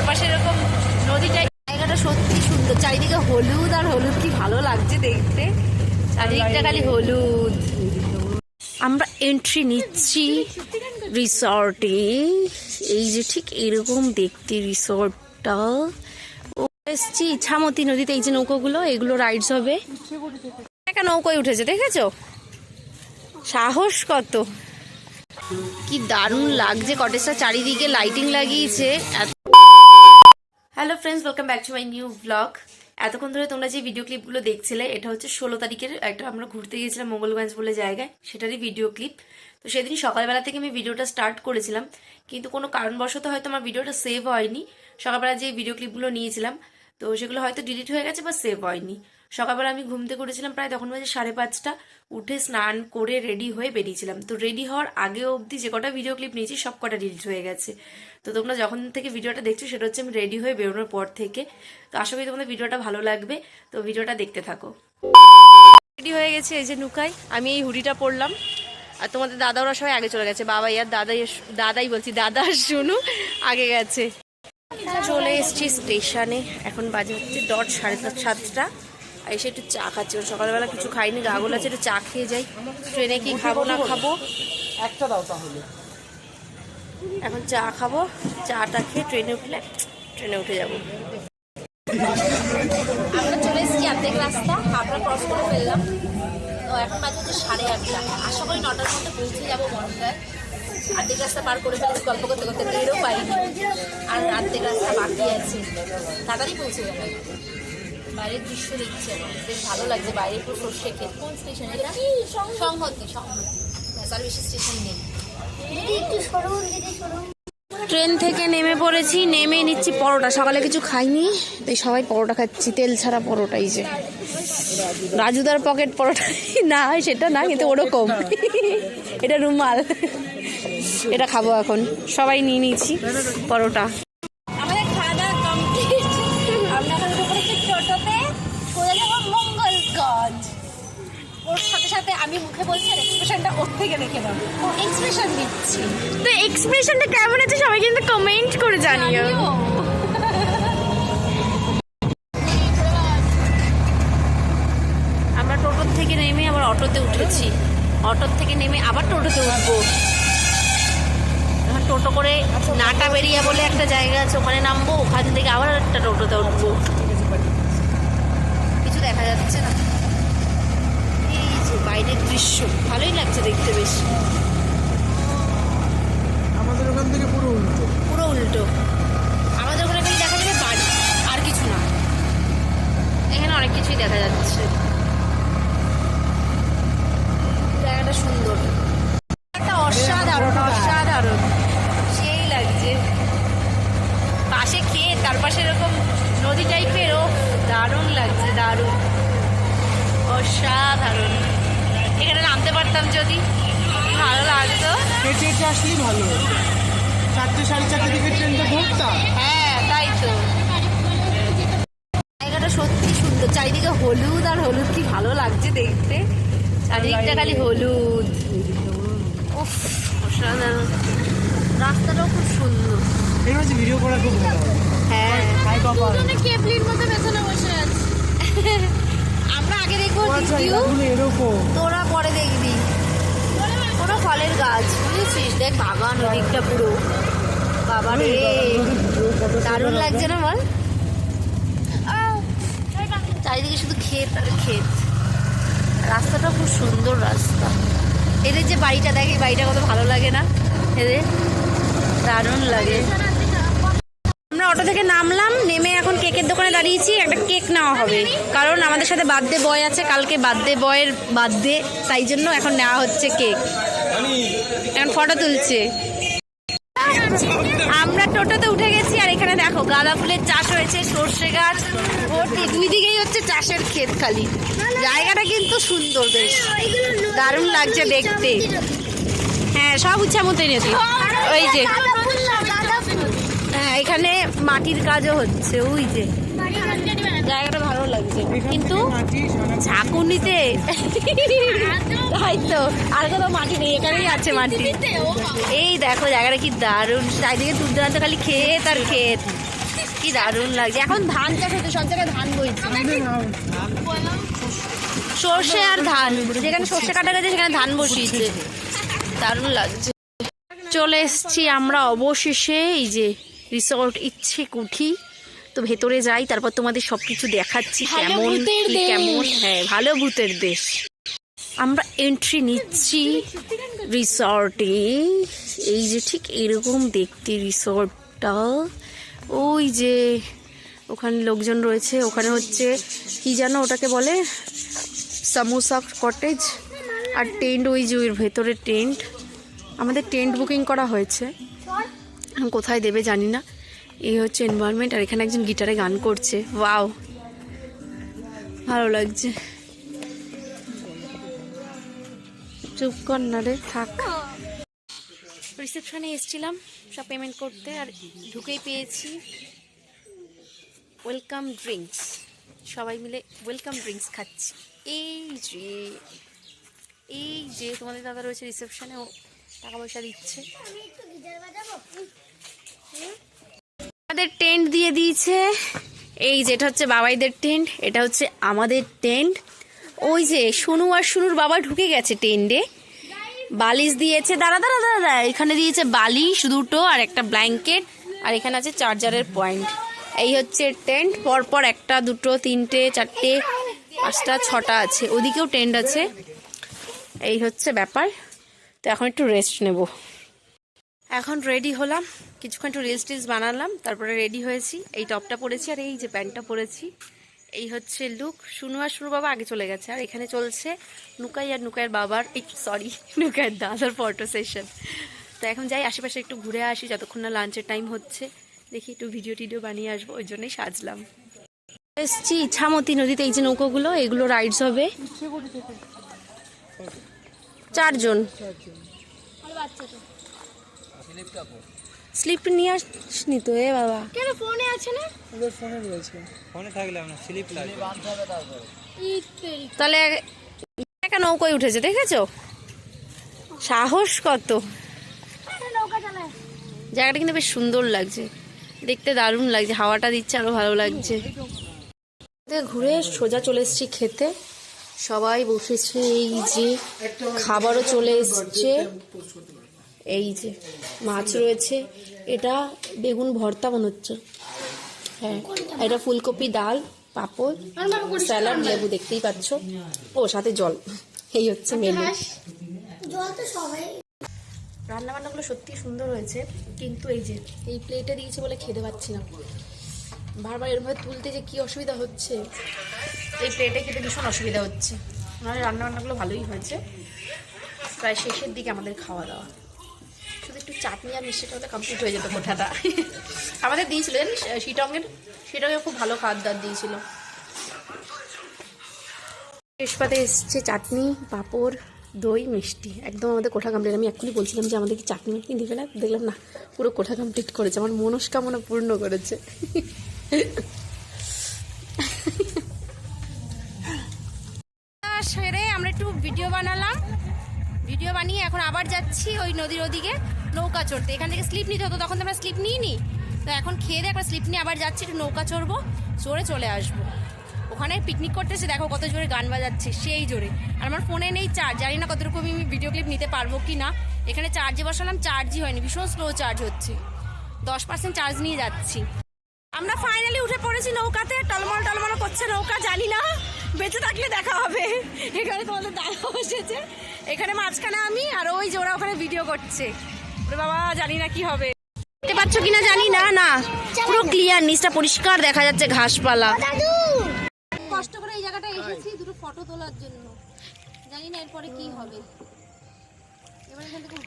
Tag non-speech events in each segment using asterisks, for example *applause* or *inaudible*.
চারপাশে এরকম নদীটা জায়গাটা সত্যি সুন্দর। চারিদিকে হলুদ আর হলুদ কি ভালো লাগছে দেখতে। চারিদিকটা খালি হলুদ। আমরা এন্ট্রি নিচ্ছি রিসর্টে এই যে ঠিক এরকম দেখতে রিসর্টটা ও এসছি ইছামতি নদীতে। এই যে নৌকোগুলো এগুলো রাইডস হবে। একটা নৌকোয় উঠেছে দেখেছ? সাহস কত। কি দারুণ লাগছে। কটেজটা চারিদিকে লাইটিং লাগিয়েছে। Hello friends welcome back to my new blog এতক্ষণ ধরে তোমরা যে ভিডিও ক্লিপগুলো দেখছিলে, এটা হচ্ছে ষোলো তারিখের একটা আমরা ঘুরতে গিয়েছিলাম মোগলগঞ্জ বলে জায়গায়, সেটারই ভিডিও ক্লিপ তো সেদিন সকালবেলা থেকে আমি ভিডিওটা স্টার্ট করেছিলাম, কিন্তু কোনো কারণবশত হয়তো আমার ভিডিওটা সেভ হয়নি। সকালবেলা যে ভিডিও ক্লিপগুলো নিয়েছিলাম তো সেগুলো হয়তো ডিলিট হয়ে গেছে বা সেভ হয়নি। সকালবেলা আমি ঘুমতে করেছিলাম প্রায় তখন বাজে সাড়ে পাঁচটা। উঠে স্নান করে রেডি হয়ে বেরিয়েছিলাম। তো রেডি হওয়ার আগে অবধি যে কটা ভিডিও ক্লিপ নিয়েছি, সব কটা ডিলিট হয়ে গেছে। তো তোমরা যখন থেকে ভিডিওটা দেখছ, সেটা হচ্ছে আমি রেডি হয়ে বেরোনোর পর থেকে। তো আশা করি তোমাদের ভিডিওটা ভালো লাগবে। তো ভিডিওটা দেখতে থাকো। রেডি হয়ে গেছে এই যে নুকাই। আমি এই হুডিটা পরলাম। আর তোমাদের দাদা ওরা সবাই আগে চলে গেছে। বাবা আর দাদাই দাদাই বলছি, দাদা শুনু আগে গেছে। চলে এসছি স্টেশনে। এখন বাজে হচ্ছে ডট সাড়ে সাত সাতটা। আর এসে একটু চা খাচ্ছি। সকালবেলা কিছু খাইনি গাগল আছে একটু চা খেয়ে যাই। ট্রেনে কি খাব না খাব? একটা দাও তাহলে। এখন চা খাব চাটা খেয়ে ট্রেনে উঠলে ট্রেনে উঠে যাব। আমরা চলে এসেছি অর্ধেক রাস্তা আমরা ক্রস করে ফেললাম। তো এখন বাজে হচ্ছে সাড়ে আটটা। আশা করি নটার মধ্যে পৌঁছে যাব বনগায়। অর্ধেক রাস্তা পার করে ফেলেছি গল্প করতে করতে বেরও পাইনি। আর অর্ধেক রাস্তা বাকি আছে। তাড়াতাড়ি পৌঁছে যাবে। বাইরের দৃশ্য দেখছি আমার বেশ ভালো লাগছে বাইরে পুরো সর্ষে ক্ষেত কোন স্টেশন এটা? সংহতি। সংহতি সার্ভিস স্টেশন নেই। ট্রেন থেকে নেমে পড়েছি নেমে নিচ্ছি পরোটা। সকালে কিছু খাইনি তাই সবাই পরোটা খাচ্ছি তেল ছাড়া পরোটাই যে। রাজুদার পকেট পরোটা না সেটা না কিন্তু ওরকম। এটা রুমাল। এটা খাব এখন। সবাই নিয়ে নিয়েছি পরোটা। ওর সাথে সাথে আমি মুখে বলছি আর এক্সপ্রেশনটা ওর থেকে দেখে দাও ও এক্সপ্রেশন দিচ্ছি। তো এক্সপ্রেশনটা কেমন আছে? সবাই কিন্তু কমেন্ট করে জানিও। অটোতে উঠেছি। অটোর থেকে নেমে আবার টোটোতে উঠবো। টোটো করে নাটা বেরিয়া বলে একটা জায়গা আছে ওখানে নামবো ওখান থেকে আবার একটা টোটোতে উঠবো। কিছু দেখা যাচ্ছে না। এই যে বাইরের দৃশ্য ভালোই লাগছে দেখতে বেশ। আমাদের ওখান থেকে পুরো উল্টো। পুরো উল্টো। আমাদের ওখানে খালি দেখা যাবে বাড়ি আর কিছু না। এখানে অনেক কিছুই দেখা যাচ্ছে জায়গাটা সুন্দর একটা অসাধারণ অসাধারণ সেই লাগছে পাশে খেয়ে তার পাশে এরকম নদী টাইপের ও দারুণ লাগছে দারুণ অসাধারণ এখানে নামতে পারতাম যদি ভালো লাগতো হেঁটে হেঁটে আসলেই ভালো। চারটে সাড়ে চারটে দিকে ট্রেনটা হ্যাঁ তাই তো। জায়গাটা সত্যি সুন্দর। চারিদিকে হলুদ আর হলুদ কি ভালো লাগছে দেখতে। চারিদিকটা খালি হলুদ। উফ অসাধারণ। রাস্তাটাও খুব সুন্দর। এই হচ্ছে ভিডিও করা খুব ভালো। হ্যাঁ। দুজনে কেবলির পেছনে বসে আছে। আমরা আগে দেখব আচ্ছা তোরা পরে দেখবি। কোনো ফলের গাছ, বুঝেছিস? দেখ বাগান ওদিকটা পুরো। বাবা রে, দারুণ লাগছে না বল? চারিদিকে শুধু ক্ষেত আর ক্ষেত। রাস্তাটা খুব সুন্দর রাস্তা। এদের যে বাড়িটা, দেখ এই বাড়িটা কত ভালো লাগে না? এদের দারুণ লাগে। আমরা অটো থেকে নামলাম, নেমে এখন কেকের দোকানে দাঁড়িয়েছি। একটা কেক নেওয়া হবে। কারণ আমাদের সাথে বার্থডে বয় আছে, কালকে বার্থডে বয়ের বার্থডে, তাই জন্য এখন নেওয়া হচ্ছে কেক। এখন ফটো তুলছে। আমরা টোটোতে উঠে গেছি আর এখানে দেখো, গাঁদা ফুলের চাষ হয়েছে, সর্ষে গাছ ভর্তি দুই দিকেই হচ্ছে চাষের ক্ষেত খালি। জায়গাটা কিন্তু সুন্দর বেশ। দারুণ লাগছে দেখতে। হ্যাঁ সব উচ্ছা মতোই নদী ওই যে। হ্যাঁ এখানে মাটির কাজও হচ্ছে, ওই যে। জায়গাটা ভালো লাগছে। কিন্তু ঝাঁকুনিতে তাই তো *laughs* আর কোথাও মাটি নেই এখানেই আছে মাটি। এই দেখো জায়গাটা কি দারুণ। চারিদিকে দূর দূরান্ত খালি ক্ষেত আর ক্ষেত কি দারুণ লাগছে। এখন ধান চাষ হচ্ছে সব জায়গায় ধান বইছে। সর্ষে আর ধান। যেখানে সর্ষে কাটা গেছে সেখানে ধান বসিয়েছে। দারুণ লাগছে। চলে এসছি আমরা অবশেষে এই যে রিসর্ট ইচ্ছে কুঠি তো ভেতরে যাই তারপর তোমাদের সবকিছু দেখাচ্ছি কেমন। কেমন। হ্যাঁ ভালো ভূতের দেশ। আমরা এন্ট্রি নিচ্ছি রিসর্টে এই যে ঠিক এরকম দেখতে রিসর্টটা ওই যে ওখানে লোকজন রয়েছে ওখানে হচ্ছে কি যেন ওটাকে বলে? সামোসা কটেজ আর টেন্ট ওই যে ওই ভেতরে টেন্ট আমাদের টেন্ট বুকিং করা হয়েছে। কোথায় দেবে জানি না। এই হচ্ছে এনভায়রনমেন্ট আর এখানে একজন গিটারে গান করছে। ওয়াও ভালো লাগছে। চুপ কর না রে থাক। রিসেপশনে এসেছিলাম সব পেমেন্ট করতে আর ঢুকেই পেয়েছি। ওয়েলকাম ড্রিঙ্কস সবাই মিলে ওয়েলকাম ড্রিঙ্কস খাচ্ছি। এই যে এই যে তোমাদের দাদা রয়েছে রিসেপশনে ও টাকা পয়সা দিচ্ছে। আমাদের টেন্ট দিয়ে দিয়েছে। এই যেটা হচ্ছে বাবাইদের টেন্ট, এটা হচ্ছে আমাদের টেন্ট। ওই যে সোনু আর সোনুর বাবা ঢুকে গেছে টেন্টে। বালিশ দিয়েছে, দাঁড়া দাঁড়া দাঁড়া দাঁড়া। এখানে দিয়েছে বালিশ, দুটো আর একটা ব্ল্যাঙ্কেট। আর এখানে আছে চার্জারের পয়েন্ট। এই হচ্ছে টেন্ট, পরপর একটা, দুটো, তিনটে, চারটে, পাঁচটা, ছটা আছে। ওদিকেও টেন্ট আছে। এই হচ্ছে ব্যাপার। তো এখন একটু রেস্ট নেব। এখন রেডি হলাম। কিছুক্ষণ একটু রিলস টিলস বানালাম তারপরে রেডি হয়েছি। এই টপটা পরেছি আর এই যে প্যান্টটা পরেছি এই হচ্ছে লুক শুনু আর শুনু বাবা আগে চলে গেছে আর এখানে চলছে নুকাই আর নুকাইয়ের বাবার এই সরি *laughs* নুকাইয়ের দাদার ফটো সেশন তো এখন যাই আশেপাশে একটু ঘুরে আসি যতক্ষণ না লাঞ্চের টাইম হচ্ছে। দেখি একটু ভিডিও টিডিও বানিয়ে আসব ওই জন্যই সাজলাম। এসছি ইছামতি নদীতে এই যে নৌকোগুলো এগুলো রাইডস হবে। চারজন। স্লিপ নিয়ে আসনি তো এ বাবা। কেন ফোনে আছে না? ওদের ফোনে রয়েছে। ফোনে থাকলে আপনার স্লিপ লাগবে। তাহলে একা নৌকোয় উঠেছে দেখেছ? সাহস কত। জায়গাটা কিন্তু বেশ সুন্দর লাগছে। দেখতে দারুণ লাগছে হাওয়াটা দিচ্ছে আরও ভালো লাগছে। ঘুরে সোজা চলে এসেছি খেতে। সবাই বসেছে এই যে খাবারও চলে এসছে। এই যে মাছ রয়েছে এটা বেগুন ভর্তা মনে হচ্ছে হ্যাঁ এটা ফুলকপি ডাল পাপড় স্যালাড লেবু দেখতেই পাচ্ছ। ও সাথে জল। এই হচ্ছে মেনু জল তো সবাই রান্না বান্নাগুলো সত্যি সুন্দর হয়েছে কিন্তু এই যে এই প্লেটে দিয়েছে বলে খেতে পাচ্ছি না। বারবার এরভাবে তুলতে যে কি অসুবিধা হচ্ছে এই প্লেটে খেতে ভীষণ অসুবিধা হচ্ছে। নাহলে রান্না বান্নাগুলো ভালোই হয়েছে। প্রায় শেষের দিকে আমাদের খাওয়া দাওয়া। শুধু একটু চাটনি আর মিষ্টিটা হলে কমপ্লিট হয়ে যেত কোঠাটা আমাদের দিয়েছিলেন শিটংয়ের শিটংয়ে খুব ভালো খাবার দাবার দিয়েছিল। শেষ পাতে এসছে চাটনি পাঁপড় দই মিষ্টি। একদম আমাদের কোঠা কমপ্লিট আমি এক্ষুনি বলছিলাম যে আমাদের কি চাটনি মিষ্টি দিবে না? দেখলাম না পুরো কোঠা কমপ্লিট করেছে। আমার মনস্কামনা পূর্ণ করেছে। সেরে আমরা একটু ভিডিও বানালাম। ভিডিও বানিয়ে এখন আবার যাচ্ছি ওই নদীর ওদিকে। নৌকা চড়তে। এখান থেকে স্লিপ নিতে হতো, তখন তো আমরা স্লিপ নিইনি। তো এখন খেয়ে দিয়ে একবার স্লিপ নিয়ে আবার যাচ্ছি, একটু নৌকা চড়বো, চড়ে চলে আসব। ওখানে পিকনিক করতে করতেছে, দেখো কত জোরে গান বাজাচ্ছে, সেই জোরে। আর আমার ফোনে নেই চার্জ জানি না কতটুকু আমি ভিডিও ক্লিপ নিতে পারব কি না এখানে চার্জে বসালাম চার্জই হয়নি, ভীষণ স্লো চার্জ হচ্ছে। দশ পার্সেন্ট চার্জ নিয়ে যাচ্ছি। আমরা ফাইনালি উঠে পড়েছি নৌকাতে, টলমল টলমল করছে নৌকা, জানি না। বেঁচে থাকলে দেখা হবে। এখানে তোমাদের দাদা বসেছে। এখানে মাঝখানে আমি আর ওই যে ওরা ওখানে ভিডিও করছে। বাবা জানি না কি হবে। দেখতে পাচ্ছ কিনা জানি না না। পুরো ক্লিয়ার নিচটা পরিষ্কার দেখা যাচ্ছে ঘাসপালা। কষ্ট করে এই জায়গাটা এসেছি দুটো ফটো তোলার জন্য। জানি না এরপরে কি হবে।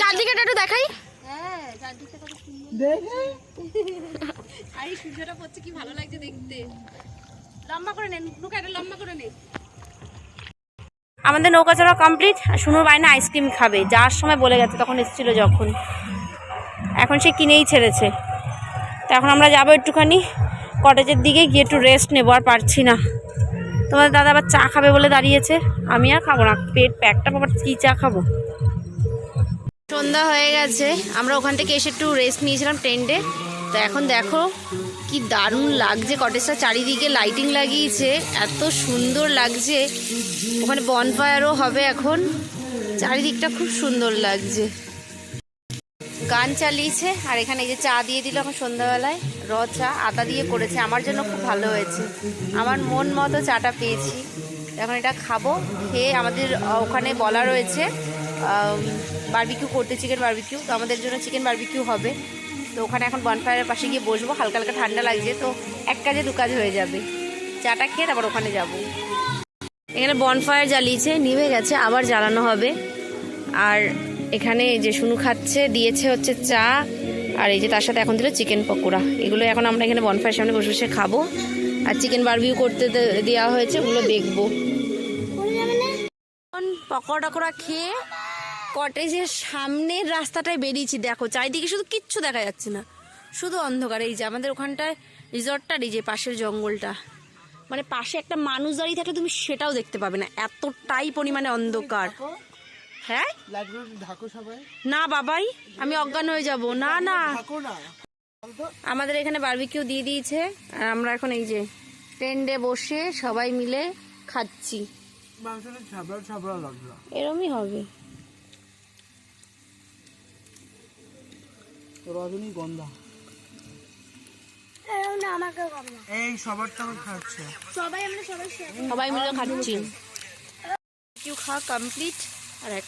চারদিকে একটু দেখাই। হ্যাঁ কত সুন্দর। সূর্যটা পড়ছে কি ভালো লাগছে দেখতে। লম্বা করে নেন নুকা এটা লম্বা করে নে। আমাদের নৌকা চড়া কমপ্লিট আর শুনুর বাইনা আইসক্রিম খাবে। যাওয়ার সময় বলে গেছে তখন এসেছিল যখন। এখন সে কিনেই ছেড়েছে। তো এখন আমরা যাব একটুখানি কটেজের দিকে, গিয়ে একটু রেস্ট নেব, আর পারছি না। তোমাদের দাদা আবার চা খাবে বলে দাঁড়িয়েছে। আমি আর খাব না, পেট প্যাকটা আবার কী চা খাব? সন্ধ্যা হয়ে গেছে, আমরা ওখান থেকে এসে একটু রেস্ট নিয়েছিলাম টেন্টে তো এখন দেখো কি দারুণ লাগছে কটেজটা চারিদিকে লাইটিং লাগিয়েছে, এত সুন্দর লাগছে। ওখানে বনফায়ারও হবে এখন, চারিদিকটা খুব সুন্দর লাগছে। গান চালিয়েছে, আর এখানে এই যে চা দিয়ে দিল আমার সন্ধ্যাবেলায়, র চা আদা দিয়ে করেছে, আমার জন্য খুব ভালো হয়েছে। আমার মন মতো চাটা পেয়েছি। এখন এটা খাব, খেয়ে আমাদের ওখানে বলা রয়েছে বারবিকিউ করতে চিকেন বারবিকিউ তো আমাদের জন্য চিকেন বারবিকিউ হবে। তো ওখানে এখন বনফায়ারের পাশে গিয়ে বসবো, হালকা হালকা ঠান্ডা লাগছে, তো এক কাজে দু কাজ হয়ে যাবে। চাটা খেয়ে তারপর ওখানে যাব। এখানে বনফায়ার জ্বালিয়েছে, নিভে গেছে, আবার জ্বালানো হবে। আর এখানে যে শুনু খাচ্ছে, দিয়েছে হচ্ছে চা, আর এই যে তার সাথে এখন দিল চিকেন পকোড়া। এগুলো এখন আমরা এখানে বনফায়ের সামনে বসে বসে খাব। আর চিকেন বারবিউ করতে দেওয়া হয়েছে, ওগুলো দেখব। পকোড়া টকোড়া খেয়ে কটেজের সামনের রাস্তাটায় বেরিয়েছি, দেখো। চারিদিকে শুধু কিচ্ছু দেখা যাচ্ছে না। শুধু অন্ধকার। এই যে আমাদের ওখানটায় রিসর্টটার এই যে পাশের জঙ্গলটা। মানে পাশে একটা মানুষ দাঁড়িয়ে থাকলে তুমি সেটাও দেখতে পাবে না। এতটাই পরিমাণে অন্ধকার। হ্যাঁ? ঢাকো সবাই। না বাবাই আমি অজ্ঞান হয়ে যাব। না না। আমাদের এখানে বারবিকিউ দিয়ে দিয়েছে। আর আমরা এখন এই যে টেন্ডে বসে সবাই মিলে খাচ্ছি। এরমই হবে। রজনী গন্ধা। এই সবার তো খাচ্ছে। সবাই আমরা সবাই সবাই মিলে খাচ্ছি। কিউ খাওয়া কমপ্লিট আর এক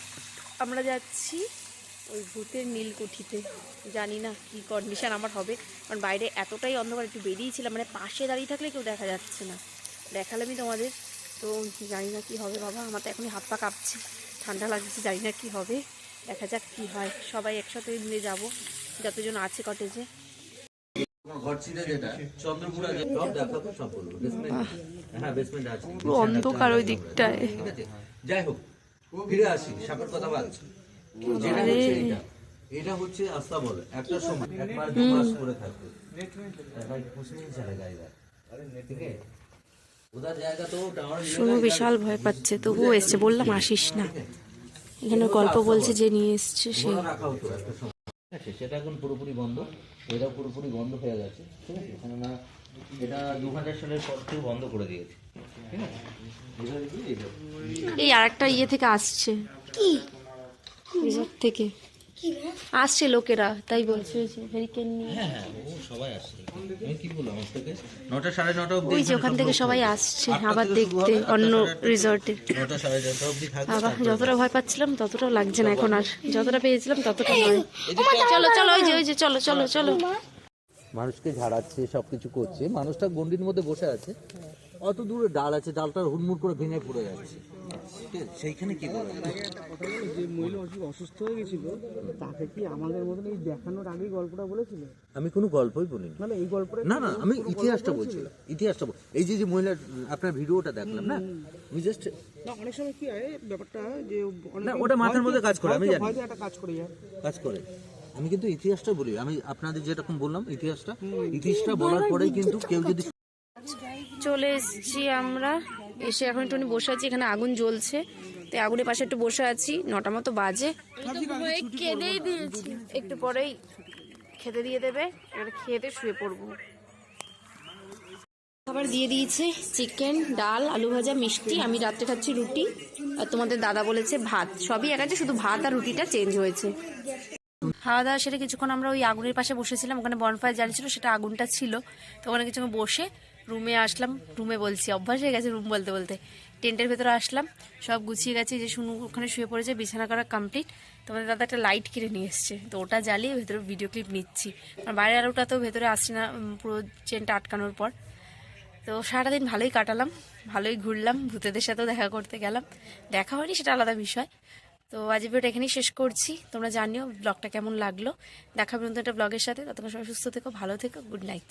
আমরা যাচ্ছি ওই ভূতের নীলকুঠিতে। জানি না কি কন্ডিশন আমার হবে কারণ বাইরে এতটাই অন্ধকার একটু বেরিয়েছিলাম মানে পাশে দাঁড়িয়ে থাকলে কেউ দেখা যাচ্ছে না। দেখালামই তোমাদের। তো জানি না কি হবে বাবা আমার তো এখনই হাত পা কাঁপছে ঠান্ডা লাগছে জানি না কি হবে। দেখা যাক কি হয়। সবাই একসাথে মিলে যাব যতজন আছে কটেজে হ্যাঁ বেসমেন্ট আছে। পুরো অন্ধকার ওই দিকটায়। যাই হোক ফিরে আসি সাপের কথা বলছি যেটা এটা। হচ্ছে আস্তা বলে একটা সময় এক মাস দু মাস করে থাকবে। শুনু বিশাল ভয় পাচ্ছে তবুও এসছে বললাম আসিস না। এখানে গল্প বলছে যে নিয়ে এসছে সে। আছে সেটা এখন পুরোপুরি বন্ধ। ওইটা পুরোপুরি বন্ধ হয়ে গেছে। ঠিক আছে কেননা এটা দু হাজার সালের পর থেকে বন্ধ করে দিয়েছে। এই আর একটা ইয়ে থেকে আসছে। কি? রিসর্ট থেকে। আসছে লোকেরা তাই বলছে ওই যে হেরিকেন নিয়ে। হ্যাঁ হ্যাঁ সবাই আসছে। কি বললাম থেকে নটা সাড়ে নটা অবধি ওই যে ওখান থেকে সবাই আসছে আবার দেখতে অন্য। রিসর্টে নটা সাড়ে নটা অবধি থাকবে যতটা ভয় পাচ্ছিলাম ততটা লাগছে না এখন আর। যতটা পেয়েছিলাম ততটা নয়। চলো চলো ওই যে ওই যে চলো চলো চলো। মানুষকে ঝাড়াচ্ছে সবকিছু করছে। মানুষটা গন্ডির মধ্যে বসে আছে। অত দূরে ডাল আছে ডালটার হুড়মুড় করে ভেঙে পড়ে যাচ্ছে। ঠিক আছে? সেইখানে কি করে যে মহিলা অসুখ অসুস্থ হয়ে গেছিল তাকে কি আমাদের মতন এই দেখানোর আগেই গল্পটা বলেছিল? আমি কোনো গল্পই বলিনি। মানে এই গল্পটা না না আমি ইতিহাসটা বলছিলাম ইতিহাসটা বল- এই যে যে মহিলা আপনার ভিডিওটা দেখলাম না? আমি জাস্ট না অনেক সময় কি হয় ব্যাপারটা যে না, ওটা মাথার মধ্যে কাজ করে, আমি জানি। একটা কাজ করে যায়। কাজ করে। আমি কিন্তু ইতিহাসটা বলি আমি আপনাদের যেরকম বললাম ইতিহাসটা ইতিহাসটা বলার পরেই কিন্তু কেউ যদি চলে এসেছি আমরা। এসে এখন একটু বসে আছি এখানে আগুন জ্বলছে। তো আগুনের পাশে একটু বসে আছি নটা মতো বাজে। কেঁদেই দিয়েছি। একটু পরেই খেতে দিয়ে দেবে এবার খেতে শুয়ে পড়ব। খাবার দিয়ে দিয়েছে চিকেন ডাল আলু ভাজা মিষ্টি আমি রাত্রে খাচ্ছি রুটি। আর তোমাদের দাদা বলেছে ভাত। সবই এক আছে শুধু ভাত আর রুটিটা চেঞ্জ হয়েছে। খাওয়া দাওয়া সেটা কিছুক্ষণ আমরা ওই আগুনের পাশে বসেছিলাম ওখানে বনফায়ার জ্বালিয়েছিল সেটা আগুনটা ছিল। তো ওখানে কিছুক্ষণ বসে রুমে আসলাম, রুমে বলছি, অভ্যাস হয়ে গেছে রুম বলতে বলতে। টেন্টের ভেতরে আসলাম, সব গুছিয়ে গেছে যে শুনু ওখানে শুয়ে পড়েছে, বিছানা করা কমপ্লিট তোমাদের দাদা একটা লাইট কিনে নিয়ে এসছে, তো ওটা জ্বালিয়ে ভেতরে ভিডিও ক্লিপ নিচ্ছি। কারণ বাইরের আলোটা তো ভেতরে আসছে না পুরো চেনটা আটকানোর পর। তো সারাদিন ভালোই কাটালাম, ভালোই ঘুরলাম, ভূতেদের সাথেও দেখা করতে গেলাম। দেখা হয়নি, সেটা আলাদা বিষয়। তো আজ ভিডিওটা এখানেই শেষ করছি। তোমরা জানিও ব্লগটা কেমন লাগল। দেখা পর্যন্ত একটা ব্লগের সাথে। ততক্ষণ সবাই সুস্থ থেকো, ভালো থেকো গুড নাইট